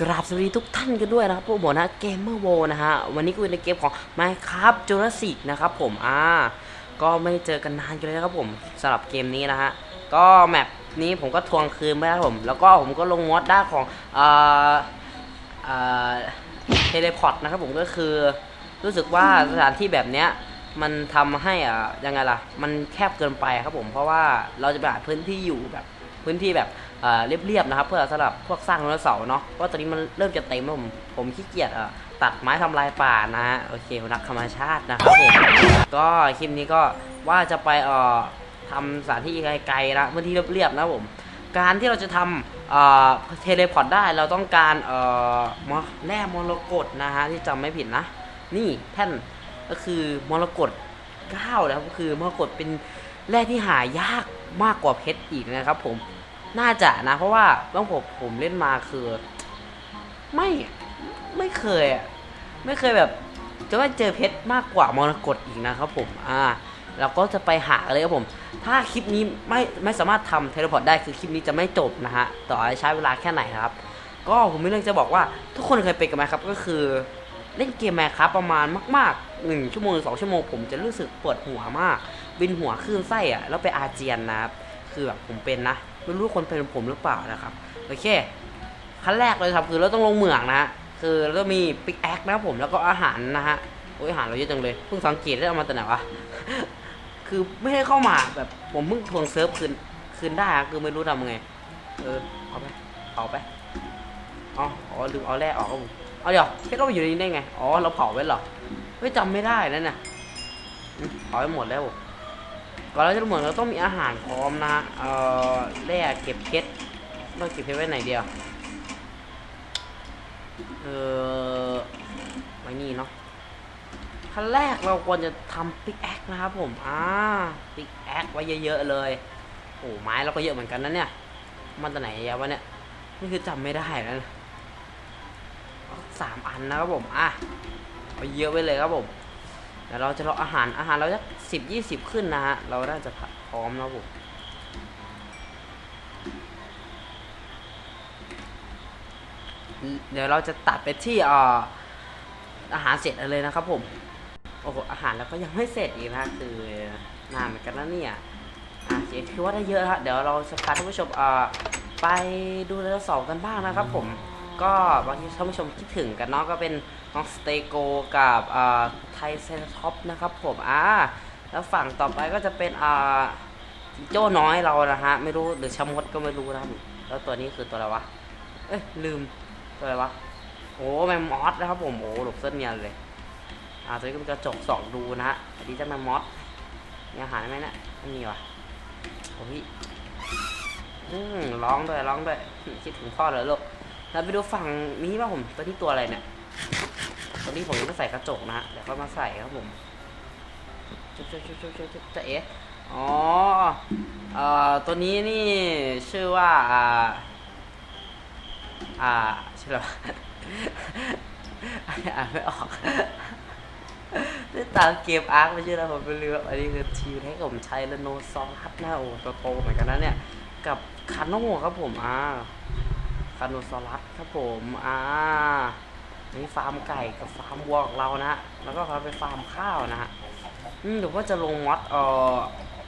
กราบสวัสดีทุกท่านกันด้วยนะครับพวกผมนะเกมเมอร์โวนะฮะวันนี้กูในเกมของ Minecraft Jurassic นะครับผมอ่าก็ไม่ได้เจอกันนานกันเลยนะครับผมสำหรับเกมนี้นะฮะก็แมปนี้ผมก็ทวงคืนไปแล้วผม แล้วก็ผมก็ลงมอดด้าของเอ่อเอ่อเทเลพอร์ตนะครับผมก็คือรู้สึกว่าสถานที่แบบเนี้ยมันทำให้อะยังไงล่ะ มันแคบเกินไปครับผมเพราะว่าเราจะไปหาพื้นที่อยู่แบบพื้นที่แบบ เรียบๆนะครับ เพื่อสำหรับพวกสร้างไดโนเสาร์เนาะเพราะตอนนี้มันเริ่มจะเต็มแล้วผมผมขี้เกียจอะตัดไม้ทำลายป่านะฮะโอเครักธรรมชาตินะครับผมก็คลิปนี้ก็ว่าจะไปเอ่อทำสถานที่ไกลๆนะพื้นที่เรียบๆนะผมการที่เราจะทำเอ่อเทเลพอร์ตได้เราต้องการเอ่อมอแร่มรกตนะฮะที่จำไม่ผิดนะ นี่แท่นก็คือมรกตเก้านะครับก็คือมรกตเป็นแร่ที่หายากมากกว่าเพชรอีกนะครับผม น่าจะนะ เพราะว่าต้องผมผมเล่นมาคือ ไม่ไม่เคยอะไม่เคยแบบ จะว่าเจอเพชรมากกว่ามรกตอีกนะครับผม อ่าเราก็จะไปหาเลยครับผม ถ้าคลิปนี้ไม่ไม่สามารถทำเทเลพอร์ตได้คือคลิปนี้จะไม่จบนะฮะ ต่อใช้เวลาแค่ไหนครับ ก็ผมมีเรื่องจะบอกว่าทุกคนเคยเป็นกันไหมครับ ก็คือ เล่นเกมแมคครับประมาณมากๆหนึ่งชั่วโมงหรือสองชั่วโมงผมจะรู้สึกปวดหัวมาก บินหัวคลื่นไส้อะแล้วไปอาเจียนนะครับ คือแบบผมเป็นนะ ไม่รู้คนเป็นผมหรือเปล่านะครับโอเคขั้นแรกเลยครับคือเราต้องลงเหมืองนะฮะคือเราต้องมีปิกแอคนะครับผมแล้วก็อาหารนะฮะโอ้ยอาหารเราเยอะจังเลยเพิ่งสังเกตได้เอามาแต่ไหนวะคือไม่ได้เข้ามาแบบผมเพิ่งทวงเซิร์ฟคืนคืนได้คือไม่รู้ทำไงเออเอาไปเอาไปอ๋ออ๋อลืมเอาแร่ออกครับผมเอาเดี๋ยวเพชรเราไปอยู่ในนี้ได้ไงอ๋อเราเผาไว้เหรอไม่จำไม่ได้นั่นน่ะเผาไปหมดแล้ว ก่อนเราจะเหมือนเราต้องมีอาหารพร้อมนะเอ่อแร่เก็บเพชรเราเก็บเพชรไว้ไหนเดียว เออไว้นี่เนาะขั้นแรกเราควรจะทำปิกแอคนะครับผม อ่าปิกแอคไว้เยอะๆเลยโอ้ไม้เราก็เยอะเหมือนกันนะเนี่ย มันตัวไหนยอะวะเนี่ย นี่คือจำไม่ได้แล้วนะสามอันนะครับผม อะเอาเยอะไว้เลยครับผม เดี๋ยวเราจะรออาหารอาหารเราจะสิบยี่สิบขึ้นนะฮะ เราน่าจะพร้อมแล้วผมเดี๋ยวเราจะตัดไปที่อ่ออาหารเสร็จเลยนะครับผม โอ้โห อาหารแล้วก็ยังไม่เสร็จอีกนะคือนานเหมือนกันนะเนี่ยอะเจ๊คือว่าได้เยอะแล้วเดี๋ยวเราจะพาท่านผู้ชมอ่อไปดูไดโนเสาร์กันบ้างนะครับผม ก็บางทีท่านผู้ชมคิดถึงกันเนาะก็เป็น น้องสเตโกกับอ่อไทเซนท็อปนะครับผมอ่าแล้วฝั่งต่อไปก็จะเป็นอ่าโจ้น้อยเรานะฮะ ไม่รู้หรือชมดก็ไม่รู้นะครับแล้วตัวนี้คือตัวอะไรวะ เอ้ยลืมตัวอะไรวะ โอ้แมมมอสนะครับผมโอ้หลบเส้นเนียนเลย อ่าตัวนี้ก็เป็นกระจกสองดูนะฮะอันนี้จะแมมมอสมีอาหารไหมเนี่ยไม่มีว่ะโอ้ยอืมร้องด้วยร้องด้วยคิดถึงพ่อเลยลูกเราไปดูฝั่งนี้ว่าผมตัวนี้ตัวอะไรเนี่ย ตัวนี้ผมยังไม่ใส่กระจกนะฮะเดี๋ยวค่อยมาใส่ครับผมจุ๊บจุ๊บจุ๊บจุ๊บจุ๊บจะเอ๊ะอ๋อเอ่อตัวนี้นี่ชื่อว่าอ่าอ่าชื่ออะไรอ่านไม่ออกนี่ตามเกมอาร์คไม่ใช่นะผมไปเลืออันนี้คือทีมให้ผมใช้แล้วโนซอรัสนะโอ้ตัวโตเหมือนกันนะเนี่ย กับคาโน่ครับผมอ่าคาโนซอรัสครับผมอ่า นี่ฟาร์มไก่กับฟาร์มวัวของเรานะฮะแล้วก็เราไปฟาร์มข้าวนะฮะอืมเดี๋ยวว่าจะลงมอดเอ่อ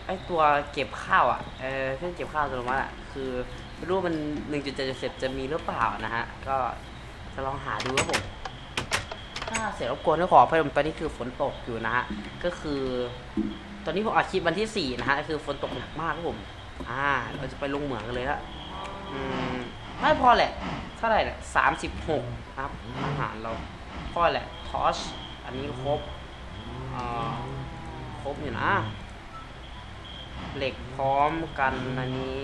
ไอตัวเก็บข้าวอะเออเครื่องเก็บข้าวตัวนี้อะคือไม่รู้มันหนึ่งจุดเจ็ดเสร็จจะมีหรือเปล่านะฮะก็จะลองหาดูครับผมถ้าเสียรบกวนก็ขออภัยตอนนี้คือฝนตกอยู่นะฮะก็คือ ตอนนี้ผมอัดคลิปวันที่สี่นะฮะคือฝนตกหนักมากครับผม อ่า เราจะไปลงเหมืองกันเลยละอืม ไม่พอแหละเท่าไหร่เนี่ยสามสิบหกครับอาหารเราพอแหละทอชอันนี้ครบครบอยู่นะ เหล็กพร้อมกันอันนี้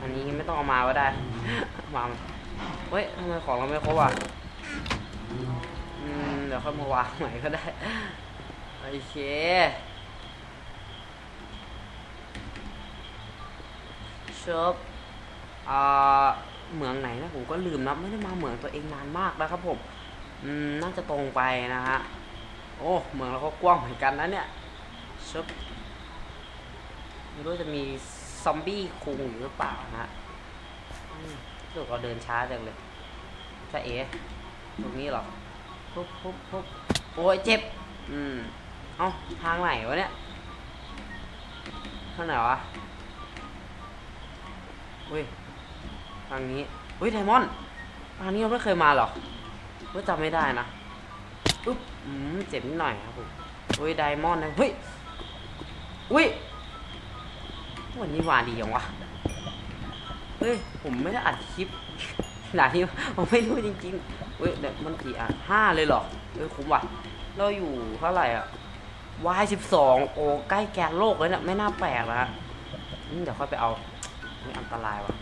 อันนี้ไม่ต้องเอามาก็ได้ มาเฮ้ยทำไมของเราไม่ครบอะเดี๋ยวค่อยมาวางใหม่ก็ได้ โอเคชบอ่า เหมืองไหนนะผมก็ลืมนะไม่ได้มาเหมืองตัวเองนานมากแล้วครับผมอืมน่าจะตรงไปนะฮะโอ้เหมืองเราก็กว้างเหมือนกันนะเนี่ยชบไม่รู้จะมีซอมบี้คุงอยู่หรือเปล่านะฮะรู้สึกเราเดินช้าจังเลยใจะเอตรงนี้หรอปุ๊บปุ๊บปุ๊บโอ้ยเจ็บ อืม เอ้าทางไหนวะเนี่ยทางไหนวะเฮ้ย ทางนี้เฮ้ยไดมอนด์ทางนี้เราไม่เคยมาหรอเฮ้ยจำไม่ได้นะอุ๊บอืมเจ็บนิดหน่อยครับผมเฮ้ยไดมอนด์นะเฮ้ยอุ้ยวันนี้วานดียังวะเฮ้ยผมไม่ได้อัดคลิปขนาดนี้ผมไม่รู้จริงๆเฮ้ยเดี๋ยวมันกี่อะห้าเลยเหรอเฮ้ยคุ้มว่ะเราอยู่เท่าไหร่อะ Y สิบสองโอ้ใกล้แกนโลกเลยเนี่ยไม่น่าแปลกนะฮะเดี๋ยวค่อยไปเอาไม่อันตรายว่ะ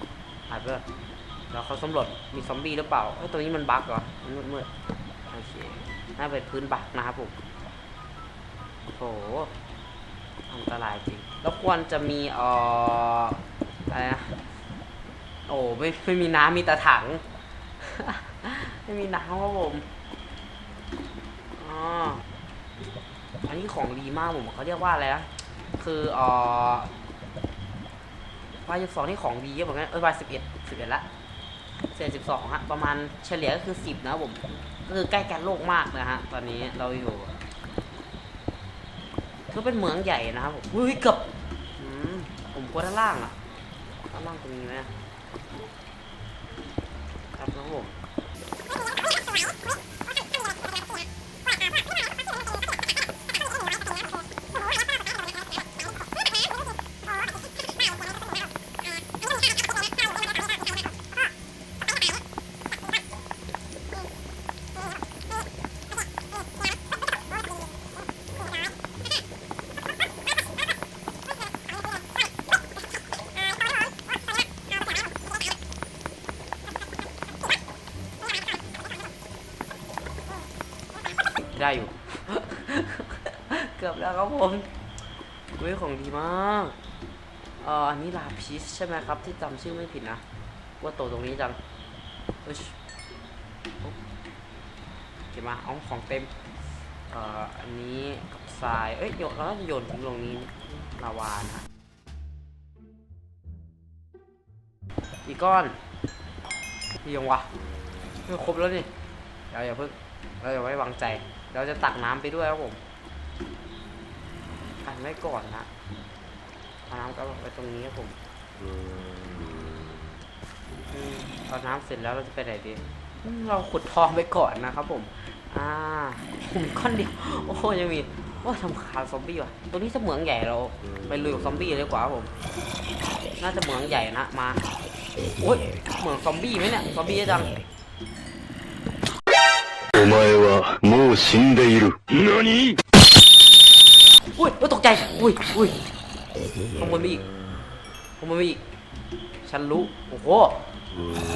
หายไปเลยเดี๋ยวเขาสำรวจมีซอมบี้หรือเปล่าเอ้ยตัวนี้มันบั๊กเหรอมันมืดๆโอเคน่าเป็นพื้นบั๊กนะครับผมโอ้โหอันตรายจริง แล้วควรจะมีเอ่ออะไรนะ โอ้ไม่ไม่มีน้ำมีแต่ถัง ไม่มีน้ำครับผมอ๋ออันนี้ของดีมากผมเขาเรียกว่าอะไรนะ คือเอ่อ วายสิบสองนี่ของดีเยอะเหมือนกันเออวายสิบเอ็ดสิบเอ็ดละเศษสิบสองฮะประมาณเฉลี่ยก็คือสิบนะผมก็คือใกล้กันโลกมากนะฮะ ตอนนี้เราอยู่ก็เป็นเมืองใหญ่นะครับผมอุ้ยเกือบผมกลัวด้านล่างอะด้านล่างตรงนี้ไหมครับครับผม ได้อยู่ เกือบแล้ว ครับผมเว้ยของดีมากเอ่ออันนี้ลาพิสใช่ไหมครับ ที่จำชื่อไม่ผิดนะ ว่าโตตรงนี้จังเอ้ยปุ๊บเก็บมาเอาของเต็ม เอ่อ อันนี้กับทราย เอ้ยโยนเราจะโยนทิ้งลงนี้ลาวานะอีกก้อนพี่ยังวะเฮ้ยครบแล้วนี่เดี๋ยวอย่าเพิ่งเราอย่าไว้วางใจ เราจะตักน้ำไปด้วยครับผม กันไว้ก่อนนะเอาน้ำก็ไว้ตรงนี้ครับผมอืมเอาน้ำเสร็จแล้วเราจะไปไหนดีอืมเราขุดทองไปก่อนนะครับผม อ่าผมก้อนเดียว โอ้โหยังมีว่าทำคาญซอมบี้ว่ะ ตัวนี้จะเหมืองใหญ่เราไปลุยกับซอมบี้เลยดีกว่าครับผม น่าจะเหมืองใหญ่นะ มา โอ้ยเหมืองซอมบี้ไหมเนี่ย ซอมบี้เยอะจัง お前はもう死んでいる。何 อุ้ยอุ้ยตกใจ อุ้ยอุ้ยข้างบนมีอีกข้างบนมีอีก ฉันรู้ โอ้โห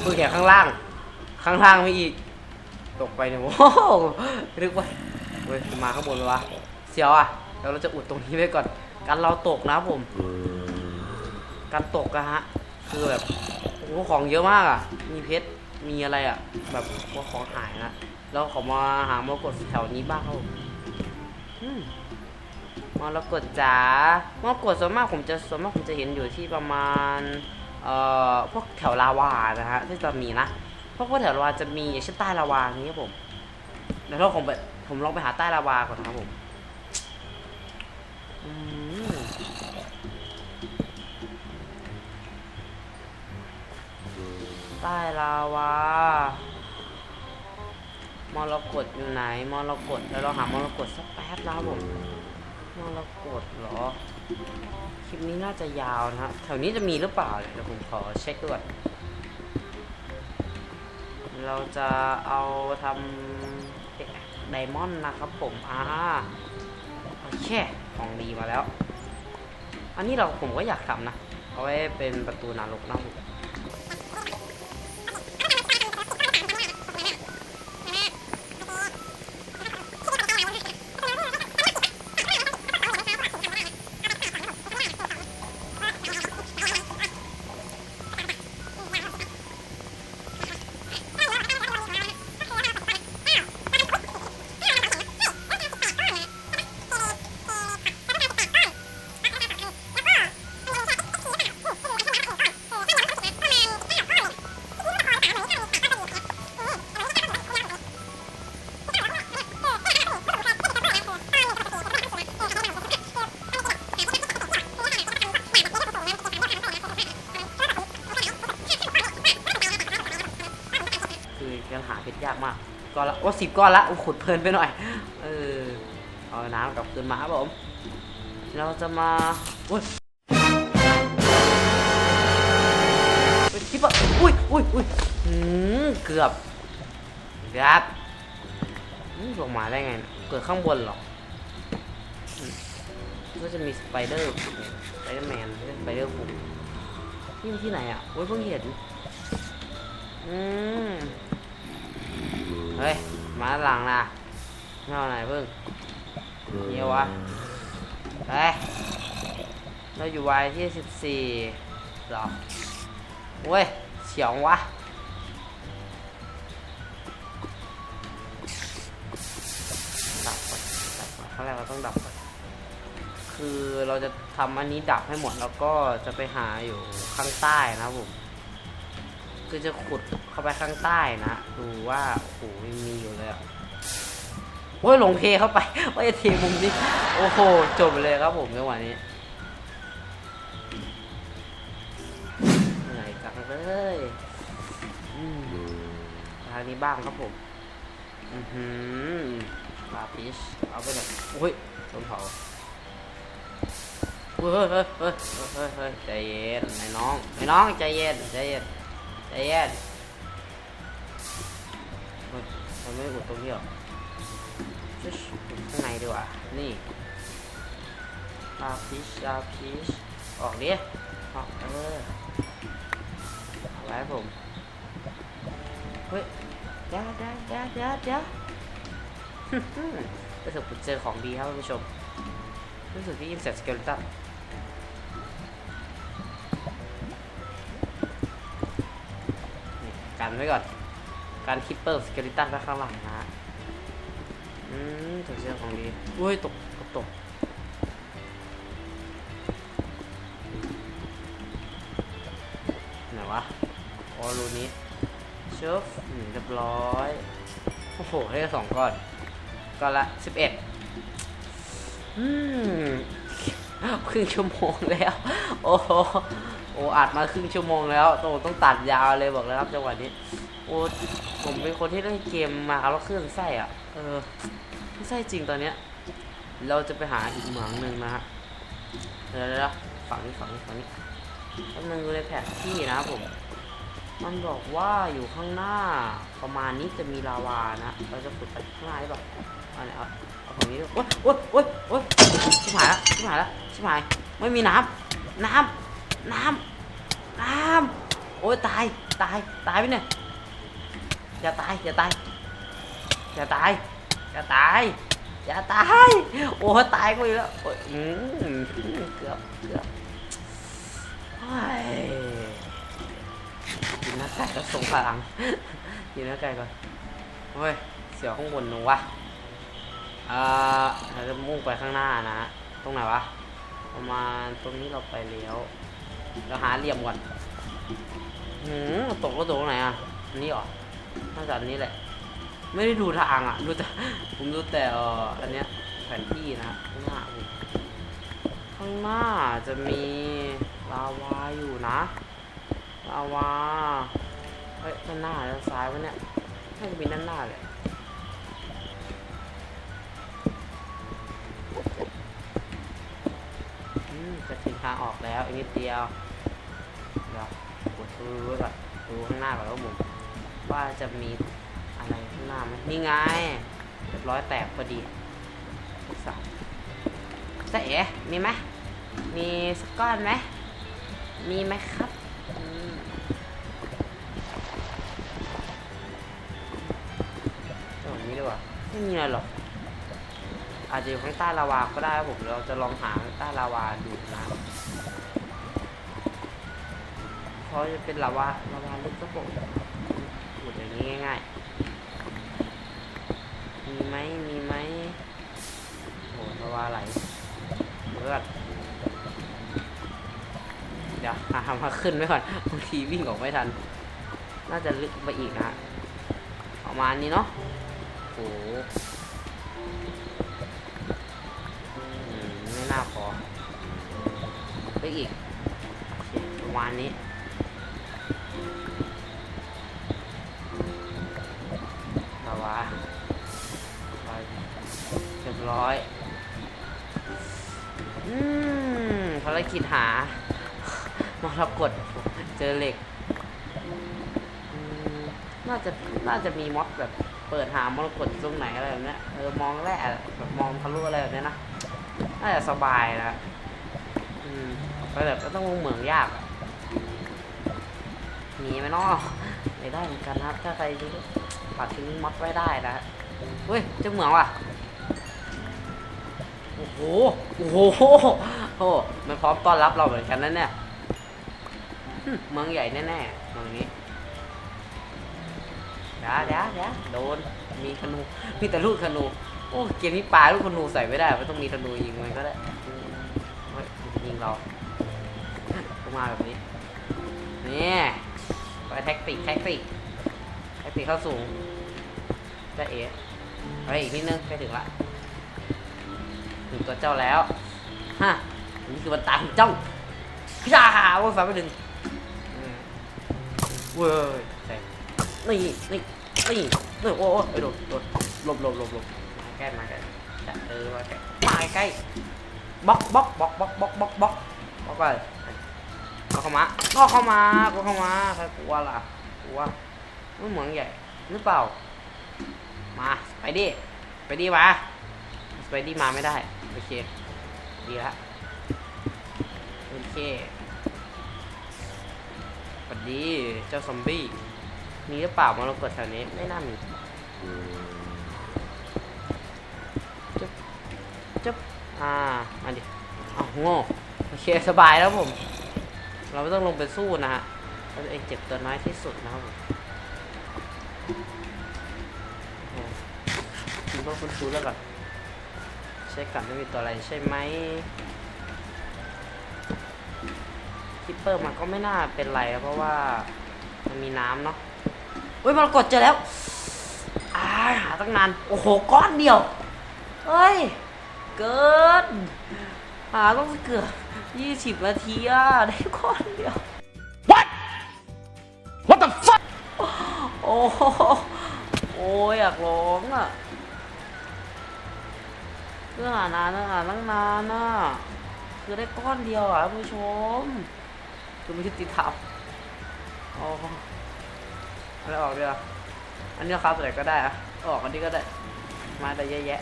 เพิ่งแค่ข้างล่าง ข้างล่างมีอีก ตกไปเนี่ยโอ้โหนึกว่าเฮ้ยมาข้างบนเลยวะ เสียวอะเดี๋ยวเราจะอุดตรงนี้ไว้ก่อน กันเราตกนะผมการตกอะฮะ คือแบบโอ้โหของเยอะมากอะ มีเพชร มีอะไรอะ แบบว่าของหายนะแล้วขอมาหามรกตแถวนี้บ้างครับผ มรกตจ๋ามรกตส่วนมากผมจะส่วนมากผมจะเห็นอยู่ที่ประมาณเอ่อพวกแถวลาวานะฮะที่จะมีนะเพราะว่าแถวลาวาจะมีอย่างเช่นใต้ลาวาอย่างนี้ครับผมเดี๋ยวเราผมไปผมลองไปหาใต้ลาวาก่อนนะครับผมอืมใต้ลาวามรกตอยู่ไหนมรกตแล้วเราหามรกตสักแป๊บนะครับผม มรกตเหรอ คลิปนี้น่าจะยาวนะฮะแถวนี้จะมีหรือเปล่าเนี่ยเดี๋ยวผมขอเช็คด้วย เราจะเอาทำไดมอนด์นะครับผม อ่าโอเคของดีมาแล้ว อันนี้เราผมก็อยากทำนะ เอาไว้เป็นประตูนรกนะครับผม ก้อนละว่าสิบก้อนละโอ้ขุดเพลินไปหน่อย เออ เอาน้ำกลับคืนมาครับผม เราจะมาอุ้ยเป็นคลิปอะอุ้ยอุ้ยอุ้ยอืมเกือบเกือบลงมาได้ไงเนี่ยเกิดข้างบนหรอก็จะมีสไปเดอร์ สไปเดอร์แมนสไปเดอร์บุกนี่มันที่ไหนอะโอ้ยเพิ่งเห็น อืม เฮ้ย มาหลังนะไม่เอาไหนเพิ่งเยี่ยววะเฮ้ยเราอยู่วัยที่สิบสี่หรอเว้ยเฉียงวะดับก่อนดับก่อนครั้งแรกเราต้องดับก่อนคือเราจะทำอันนี้ดับให้หมดแล้วก็จะไปหาอยู่ข้างใต้นะครับผม คือจะขุดเข้าไปข้างใต้นะ ดูว่าโอ้โหยังมีอยู่เลยอะโอ้ยหลงเทเข้าไปว่าจะเทมุมนี้ โอ้โห จบเลยครับผมจังหวะนี้เหนื่อยจังเลยอืมทางนี้บ้างครับผม อือหือลาปิชเอาไปหน่อยโอ้ยโดนเผาเฮ้ยเฮ้ยเฮ้ยเฮ้ยใจเย็นไอ้น้องไอ้น้องใจเย็นใจเย็น ใจเย็นเฮ้ยมันไม่อุดตรงนี้หรอชิชอุดข้างในดีกว่า นี่ลาพิชลาพิชออกดิออกเออเอาไว้ผม เฮ้ยเดี๋ยวเดี๋ยวเดี๋ยวเดี๋ยวเดี๋ยวรู้สึกผมเจอของดีครับท่านผู้ชมรู้สึกที่ยินเสียงสเกลตัน นี่กันไว้ก่อน การคิปเปอร์สเกลิตันไว้ข้างหลังนะฮะอืมถูกเชื่อของดีอุ้ย ตก ตกตกไหนวะอ๋อรูนี้เชิฟอืมเรียบร้อย โอ้โหได้สองก้อน ก้อนละสิบเอ็ดอืม ครึ่งชั่วโมงแล้ว โอ้โห อ้อัดมาครึ่งชั่วโมงแล้วโตต้องตัดยาวเลยบอกเลยครับจังหวะนี้ โอ้ผมเป็นคนที่เล่นเกมมาแล้วเครื่องไส้อะ เออไม่ไส้จริงตอนเนี้ย เราจะไปหาอีกเหมืองหนึ่งนะฮะเดี๋ยวเดี๋ยวฝั่งนี้ฝั่งนี้ฝั่งนี้แป๊บนึงดูในแผนที่นะครับผม มันบอกว่าอยู่ข้างหน้าประมาณนี้จะมีลาวานะ เราจะขุดไปข้างหน้าได้ปะเอาเนี่ยเอาเอาฝั่งนี้โอ๊ยโอ๊ยโอ๊ยโอ๊ยชิบหายละชิบหายละชิบหาย ไม่มีน้ำน้ำ น้ำน้ำโอ้ยตายตายตายไปเนี่ยอย่าตายอย่าตายอย่าตายอย่าตายอย่าตายโอ้ยตายกูอีกแล้วโอ้ยอืมเกือบเกือบเฮ้ยกินน้าไก่ก็ส่งพลังกินน้าไก่ก่อนเฮ้ยเสียวข้างบนหนูวะเอ่อเราจะมุ่งไปข้างหน้านะตรงไหนวะประมาณตรงนี้เราไปเลี้ยว เราหาเหลี่ยมก่อนหืมตกก็ตกตรงไหนอะอันนี้หรอน่าจะอันนี้แหละ ไม่ได้ดูทางอะ ดูแต่ ผมดูแต่เอออันเนี้ยแผนที่นะข้างหน้าผมข้างหน้าจะมีลาวาอยู่นะลาวาเฮ้ยด้านหน้าด้านซ้ายวะเนี่ยน่าจะมีด้านหน้าเลยอืมจะถึงทางออกแล้วอีกนิดเดียว ดี๋ยวกดดูก่อนดูข้างหน้าก่อนว่าผมว่าจะมีอะไรข้างหน้าไหมนี่ไงเรียบร้อยแตกพอดีสาวจะเอ๋มีไหมมีสก้อนไหมมีไหมครับตรงนี้ดีกว่าไม่มีอะไรหรอกอาจจะอยู่ข้างใต้ลาวาก็ได้ผมเราจะลองหาใต้ลาวาดูนะ เพราะจะเป็นลาวาลาวาลึกก็ผมพูดอย่างนี้ง่ายๆ มีไหมมีไหมโอ้ลาวาไหลเลือดเดี๋ยวหามาขึ้นไว้ก่อนบางทีวิ่งออกไม่ทัน น่าจะลึกไปอีกนะประมาณนี้เนาะโอ้โหไม่น่าพอไปอีกประมาณนี้ ร้อยอืมภารกิจหามรกตเจอเหล็กอืมน่าจะ น่าจะมีม็อดแบบ เปิดหามรกตตรงไหนอะไรแบบนี้เออ มองแร่แบบมองทะลุอะไรแบบนี้นะ น่าจะสบายนะอืมแต่แบบก็ต้องลงเหมืองยากหนีไหมเนาะไม่ได้เหมือนกันนะครับ ถ้าใครปัดทิ้งม็อดไว้ได้นะเฮ้ยเจ้าเหมืองว่ะ โอ้โห โอ้โหมันพร้อมต้อนรับเราเหมือนกันนั่นเนี่ยเมืองใหญ่แน่ๆเมืองนี้เดี๋ยวเดี๋ยวเดี๋ยวโดน มีธนู มีแต่ลูกธนู โอ้ เกมนี้ปลาลูกธนูใส่ไม่ได้ไม่ต้องมีธนูยิงมันก็ได้ยิงเราก็มาแบบนี้ นี่ไปแท็กติกแท็กติกแท็กติกเข้าสูงจะเอ๋ไปอีกนิดนึงไปถึงละ ถึงตัวเจ้าแล้วฮะนี่คือมันตามเจ้าฮ่าว่าฟ้าไปดึงอืมเว้ยใส่นี่นี่นี่เออโอ้โอ้โดดโดดหลบหลบหลบหลบมาใกล้มาใกล้จะเออมาใกล้มาใกล้บล็อกบล็อกบล็อกบล็อกบล็อกบล็อกบล็อกบล็อกไปก็เข้ามาก็เข้ามาก็เข้ามาใครกลัวล่ะกลัวไม่เหมือนใหญ่หรือเปล่า มาไปดิไปดิมาสไปดี้มาไม่ได้ อเค ดีละโอเคสวัสดี เจ้าซอมบี้ มีหรือเปล่ามรกตแถวนี้ ไม่น่ามีจุ๊บจุ๊บอ่ามาดิเอาโง่โอเค สบายแล้วผม เราไม่ต้องลงไปสู้นะฮะเราจะเองเจ็บตัวน้อยที่สุดนะครับผมโอ้โหคุณต้องคุณซูแล้วก่อน ช็คก่อนไม่มีตัวอะไรใช่ไหมคิปเปอร์มันก็ไม่น่าเป็นไรนะเพราะว่ามันมีน้ำเนาะอุ้ยมันกดเจอแล้วอ่าหาตั้งนาน โอ้โห ก้อนเดียว เฮ้ย เกิน หาต้องเกือบยี่สิบนาทีอะได้ก้อนเดียว What? What the fuck? โอ้โหโอ้ยอยากร้องอะ เรื่องอ่านนานอ่านตั้งนานอะคือได้ก้อนเดียวอะผู้ชม คือไม่ยุติธรรมโอ้โหเอะไรออกดีอะอันนี้ครับอะไรก็ได้อะอออกอันนี้ก็ได้ มาได้เยอะแยะ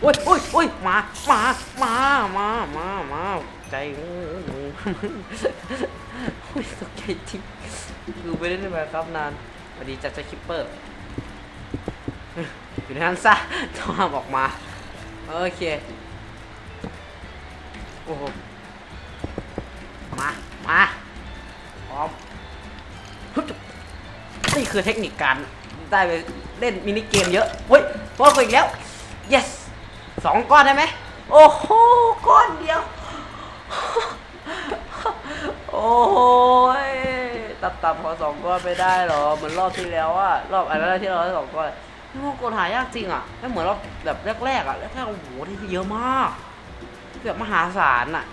โอ้ยโอ้ยโอ้ยมามามามามามาใจมึงโอ้ยตกใจจริงคือไปเล่นมาครับนานสวัสดีจัดจะคิปเปอร์ อยู่ในนั้นซะต้องห้ามออกมา โอเค โอ้โห มา มาพร้อมฮึบจุ๊บนี่คือเทคนิคการได้ไปเล่นมินิเกมเยอะเฮ้ยพออีกแล้ว yes สองก้อนได้ไหม โอ้โห ก้อนเดียว โอ้ยตับตับพอสองก้อนไม่ได้หรอ เหมือนรอบที่แล้วอะรอบอันนั้นที่เราได้สองก้อน นี่มันกดหายากจริงอะไม่เหมือนเรอบแบบแรกๆอะแรกๆโอ้โหได้เยอะมากแบบมหาศาลอะ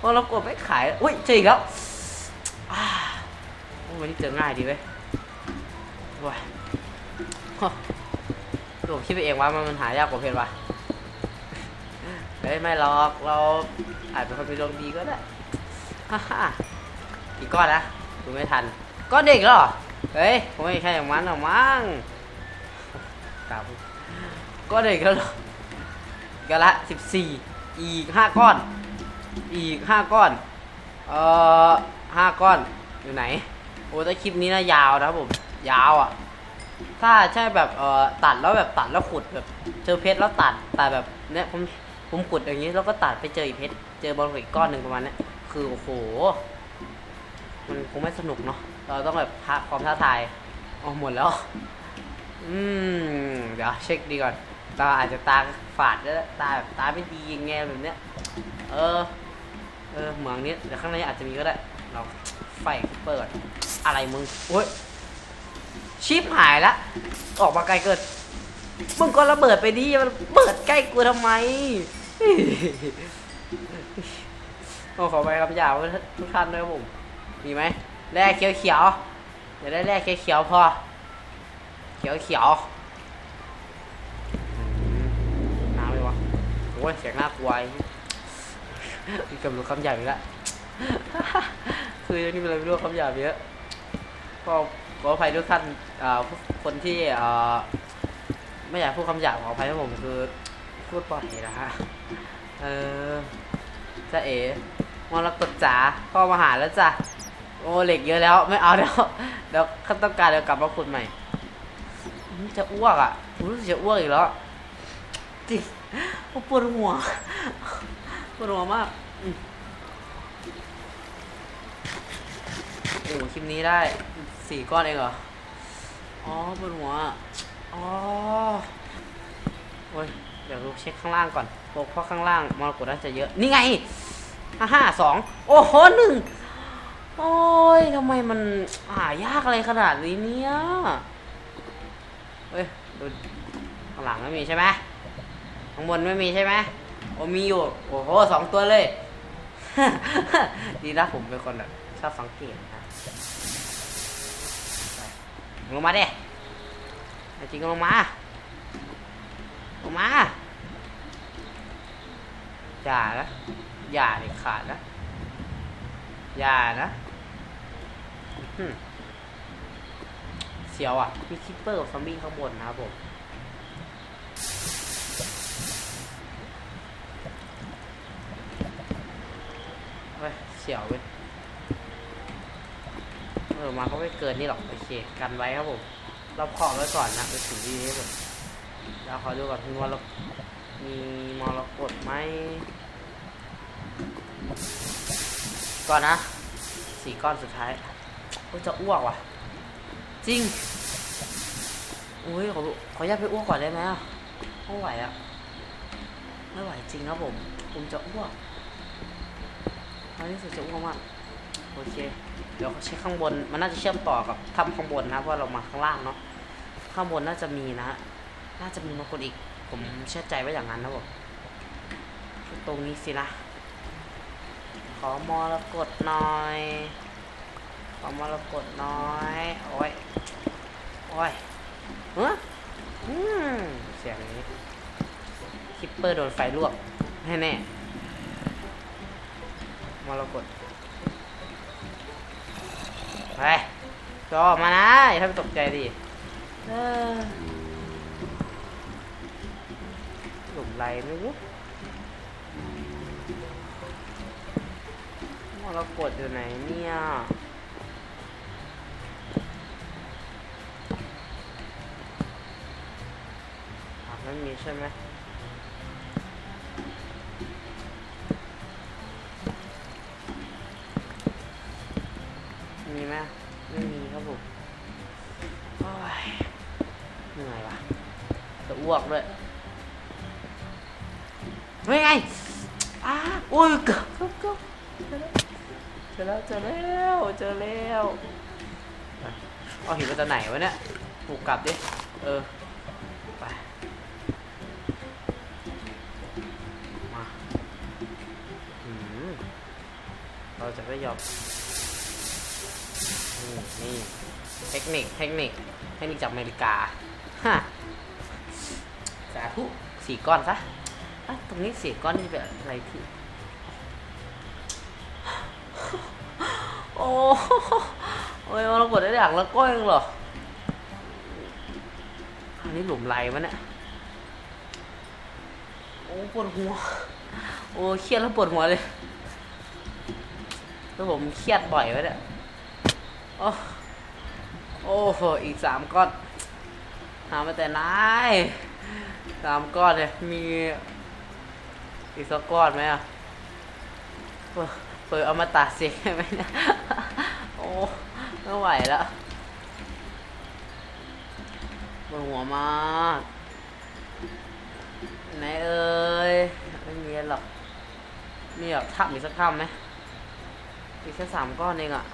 พอเรากดไม่ขายอุ้ยเจออีกแล้วอ่าโอ้วันนี้เจอง่ายดีเว้ยว้ายฮะผมคิดไปเองว่ามันหายากกว่าเพนวะเฮ้ยไม่หรอกเราอาจจะคนมีดวงดีก็ได้ฮ่าฮ่าอีกก้อนนะดูไม่ทันก้อนเด็กเหรอเฮ้ยผมไม่ใช่อย่างนั้นหรอกมั้ง กลับก้อนเด็กแล้วเหรอกันละสิบสี่อีกห้าก้อน อีกห้าก้อน เอ่อห้าก้อนอยู่ไหน โอ้แต่คลิปนี้นะยาวนะผม ยาวอะ ถ้าใช่แบบเอ่อตัดแล้วแบบตัดแล้วขุดแบบ เจอเพชรแล้วตัดตัดแบบเนี้ยผมผมขุดอย่างนี้แล้วก็ตัดไปเจออีกเพชรเจอบอลอีกก้อนหนึ่งประมาณนี้คือโอ้โห มันคงไม่สนุกเนาะเราต้องแบบพาความท้าทายอ๋อหมดแล้ว อืม เดี๋ยวเช็คดีก่อน ตาอาจจะตาฝาดแล้ตาแบบตาไม่ดีอย่างเงี้ยแบบเนี้ย เออ เออเหมืองนี้เดี๋ยวข้างในอาจจะมีก็ได้ เราไฟเปิด อะไรมึงโอ้ย ชิปหายละ ออกมาไกลเกิน มึงก็ระเบิดไปดิมันเปิดใกล้กูทำไม โอ้ขอไปครับยาวทุกท่านด้วยผม มีไหมแร่เขียวเขียวๆเดี๋ยวได้แร่เขียวเขียวๆพอ ขียวเขียวน้ำเลยวะโอ้ยเสียงน่ากลัวไอ้มีกำลังคำหยาบอีกแล้วคือนี่เป็นอะไรไม่รู้คำหยาบเยอะก็ขออภัยทุกท่านคนที่ไม่อยากพูดคำหยาบขออภัยนะผมคือพูดบ่อยนะฮะเออจะเอ๋มรกตจ๋าพ่อมาหาแล้วจ้ะโอ้เหล็กเยอะแล้วไม่เอาแล้วเดี๋ยวขั้นต้องการเดี๋ยวกลับมาขุดใหม่ จะอ้วกอะรู้สึกจะอ้วกอีกแล้วจริงปวดหัวปวดหัวมากอืมโอ้โหคลิปนี้ได้สี่ก้อนเองเหรอ อ๋อบนหัว อ๋อโอ้ย เดี๋ยวดูเช็คข้างล่างก่อนเพราะเพราะข้างล่างมรกตน่าจะเยอะ นี่ไงห้าห้าสอง โอ้โหหนึ่ง โอ้ยทำไมมันหายากอะไรขนาดนี้เนี่ย เฮ้ยดูข้างหลังไม่มีใช่ไหมข้างบนไม่มีใช่ไหมโอ้มีอยู่ โอ้โหสองตัวเลย ดีนะผมเป็นคนแบบชอบสังเกตนะลงมาเด้จริงก็ลงมา ลงมา อย่านะอย่าเด็ดขาดนะ อย่านะ เสียวอะ มีคิปเปอร์กับซอมบี้ข้างบนนะครับผมเฮ้ยเสียวเว้ยเออมาก็ไม่เกินนี่หรอกโอเคกันไว้ครับผมเราขอบไว้ก่อนนะเป็นสิ่งที่ดีที่สุดเราขอดูก่อนมีมรกมีมรกตไหมก่อนนะสี่ก้อนสุดท้ายโอ้ยจะอ้วกว่ะ จริงอุ้ยขอขออนุญาตไปอ้วกก่อนได้ไหมอะไม่ไหวอะไม่ไหวจริงครับผม ผมจะอ้วกตอนนี้สุดจะอ้วกมากโอเค เดี๋ยวเช็คข้างบน มันน่าจะเชื่อมต่อกับถ้ำข้างบนนะ เพราะเรามาข้างล่างเนาะ ข้างบนน่าจะมีนะ น่าจะมีบางคนอีก ผมเชื่อใจไว้อย่างนั้นนะผมตรงนี้สินะ ขอมรกตหน่อย ขอมรกตน่อย โอ้ย โอ้ยเฮ้อืมเสียงนี้ คิปเปอร์โดนไฟลวกแน่ๆมรกตไปจอมานะ อย่าทำให้ตกใจดิหลุมไรไม่รู้มรกตอยู่ไหนเนี่ย ไม่มีใช่ไหมมีไหมไม่มีครับผมโอ้ยเหนื่อยว่ะจะอ้วกด้วยไม่ไงอ้าอุ้ยเกือบเกือบเกือบเจอแล้วเจอแล้วเจอแล้วเอาหินมาจากไหนวะเนี่ยปลูกกลับดิ เออ ระยอมนี่นี่ เทคนิค เทคนิค เทคนิคจากอเมริกา ฮะ สาธุสี่ก้อนซะตรงนี้สี่ก้อนนี่เป็นอะไรที่ โอ้โอ้ยเรากดได้อย่างละก้อยเองเหรอ อันนี้หลุมไรวะเนี่ย โอ้ปวดหัว โอ้เครียดแล้วปวดหัวเลย แล้วผมเครียดบ่อยไวะเนี่ยโอ้โอ้โหอีกสามก้อน หามาแต่ไหนายสามก้อนเนี่ยมีอีกสักก้อนไหมอะเปิดเอามาตัดสิไหมเนะโอ้ไม่ไหวแล้วปวดหัวมากไหนเอ่ยไม่มีหรอกมีแบบถ้ำอีกสักถ้ำไหม อีกแค่สามก้อนเองอะ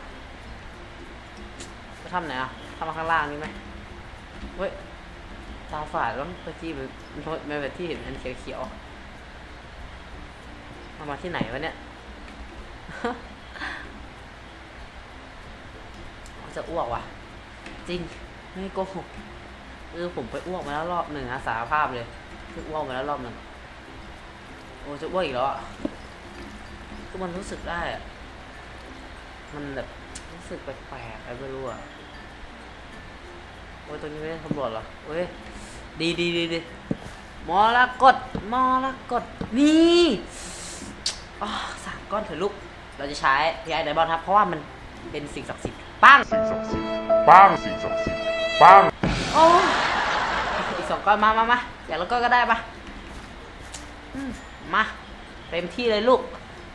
ไปทำไหนอะทำมาข้างล่างนี่ไหมเฮ้ย ตาฝาดแล้วเมื่อกี้มันมันแบบที่เห็นอันเขียวๆเอามาที่ไหนวะเนี่ย จะอ้วกว่ะ จริง ไม่โกหกเออผมไปอ้วกมาแล้วรอบหนึ่งนะสารภาพเลยคืออ้วกมาแล้วรอบหนึ่งโอ้จะอ้วกอีกแล้วอะก็มันรู้สึกได้อะ มันแบบรู้สึกแปลกๆอะไรไม่รู้อะโอ้ยตรงนี้ไม่ได้ตำรวจเหรอเว้ยดีดีดีดีมอละกดมอละกดนี่อ๋อสามก้อนเถอะลูก เราจะใช้พีไอไดบอลครับ เพราะว่ามันเป็นสิ่งศักดิ์สิทธิ์ปั้งสิ่งศักดิ์สิทธิ์ปังสิ่งศักดิ์สิทธิ์ปังโอ้อีกสองก้อนมามามาอยากแล้วก็ก็ได้ปะอืมมาเต็มที่เลยลูก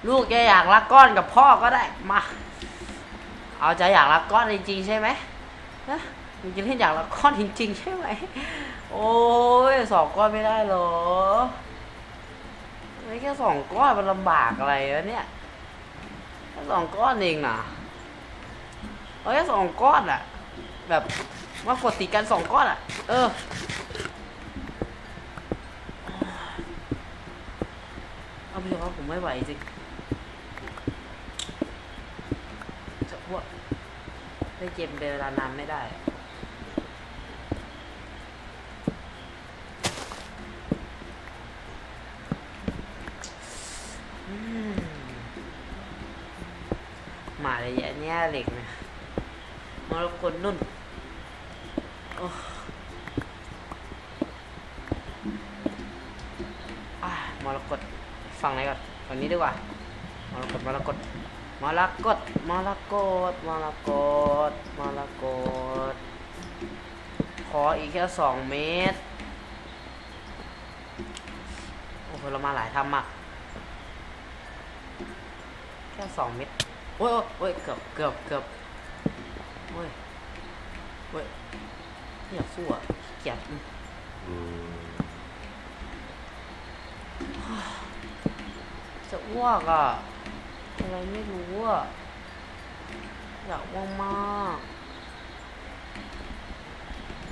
ลูกจะอยากรักก้อนกับพ่อก็ได้มา เอาใจอยากรักก้อนจริง ๆ ใช่ไหมฮะมึงจะเล่นอยากรักก้อนจริง ๆ ใช่ไหม โอ้ยสองก้อนไม่ได้หรอ ไม่แค่สองก้อนมันลำบากอะไรวะเนี่ยแค่สองก้อนเองนะเอาแค่สองก้อนอะแบบมากดติดกันสองก้อนอะเออเอาไปเถอะครับผมไม่ไหวจริงจะอ้วก เล่นเกมเป็นเวลานานไม่ได้ มาเลยอันนี้เหล็กนะมารกตนุ่น โอ้มรกตฟังไหนก่อนฝั่งนี้ดีกว่า มรกตมรกต มรกตมรกตมรกตมรกตขออีกแค่สองเมตร โอ้โหเรามาหลายทำอะ แค่สองเม็ดโอ้ยโอ้ยโอ้ยเกือบเกือบเกือบโอ้ยโอ้ยไม่อยากสู้อะขี้เกียจอืมจะอ้วกอะ อะไรไม่รู้อะอยากอ้วกมาก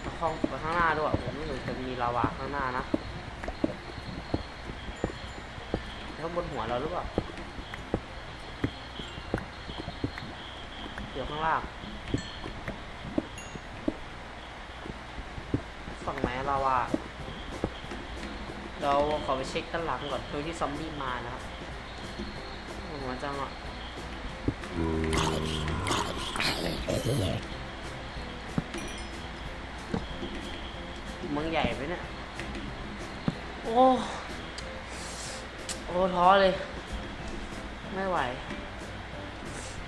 ประคองไปข้างหน้าด้วยผมไม่รู้จะมีลาวาข้างหน้านะแล้วบนหัวเราหรือเปล่าอยู่ข้างล่างฝั่งไหนเราอะเราขอไปเช็คด้านหลังก่อนโดยที่ซอมบี้มานะครับ หัวจังอะเมืองใหญ่ไปเนี่ย โอ้ โอ้ท้อเลย ไม่ไหว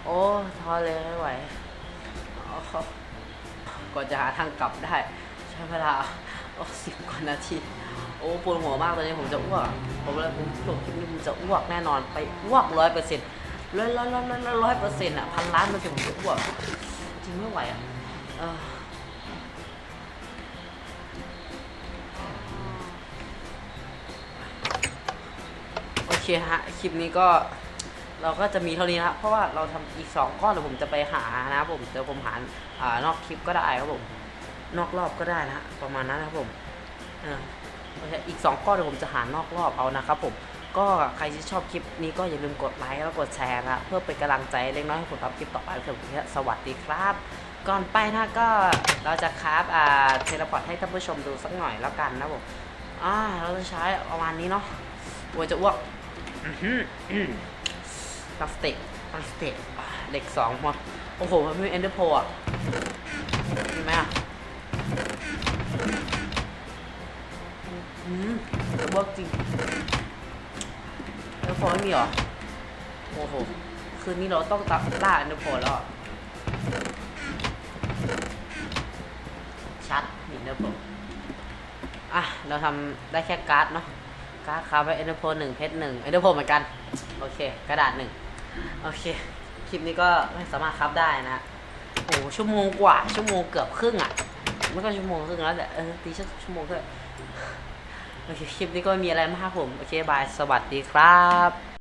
โอ้ท้อเลยไม่ไหวอ๋อกว่าจะหาทางกลับได้ ใช้เวลาโอ้สิบกว่านาที โอ้ปวดหัวมากตอนนี้ผมจะอ้วกผมเลยผมจบคลิปนี้ผมจะอ้วกแน่นอนไปอ้วกร้อยเปอร์เซ็นต์ร้อยร้อยร้อยร้อยร้อยเปอร์เซ็นต์อะพันล้านเปอร์เซ็นต์ผมจะอ้วกจริงไม่ไหวอะโอเคฮะคลิปนี้ก็เราก็จะมีเท่านี้นะเพราะว่าเราทำอีกสองก้อนเดี๋ยวผมจะไปหานะผมเดี๋ยวผมหาอ่านอกคลิปก็ได้ครับผม นอกรอบก็ได้นะประมาณนั้นนะครับผมออโอีกสองก้อนเดี๋ยวผมจะหานอกรอบเอานะครับผมก็ใครที่ชอบคลิปนี้ก็อย่าลืมกดไลค์แล้วกดแชร์นะเพื่อเป็นกำลังใจเล็กน้อยให้ผมทำคลิปต่อไปครับผมสวัสดีครับ ก่อนไปนะก็เราจะคราฟอ่าเทเลพอร์ตให้ท่านผู้ชมดูสักหน่อยแล้วกันนะผมอ่าเราจะใช้ประมาณนี้เนาะโอ้ยจะอ้วกอื้อหืออื้อตัสต็กตัสต็กเหล็กสองพอโอ้โหมันมีเอนเดอร์โพอะ วกจริงเอนเดอไม่มีเหรอ โอ้โห คืนนี้เราต้องตับล่าเอนเดอร์โพแล้ว ชัดมีเอนเดอร์โพอะ เราทำได้แค่การ์ดเนาะ การ์ดคาร์ไว้เอนเดอร์โพหนึ่งเพชรหนึ่งเอนเดอร์โพเหมือนกัน โอเค กระดาษหนึ่งโอเค คลิปนี้ก็ไม่สามารถครับได้นะโอ้ชั่วโมงกว่า ชั่วโมงเกือบครึ่งอะ ไม่ก็ชั่วโมงครึ่งแล้วแต่เออตีชั่วโมงเถอะ โอเคคลิปนี้ก็ไม่มีอะไรมากครับผม โอเคบาย สวัสดีครับ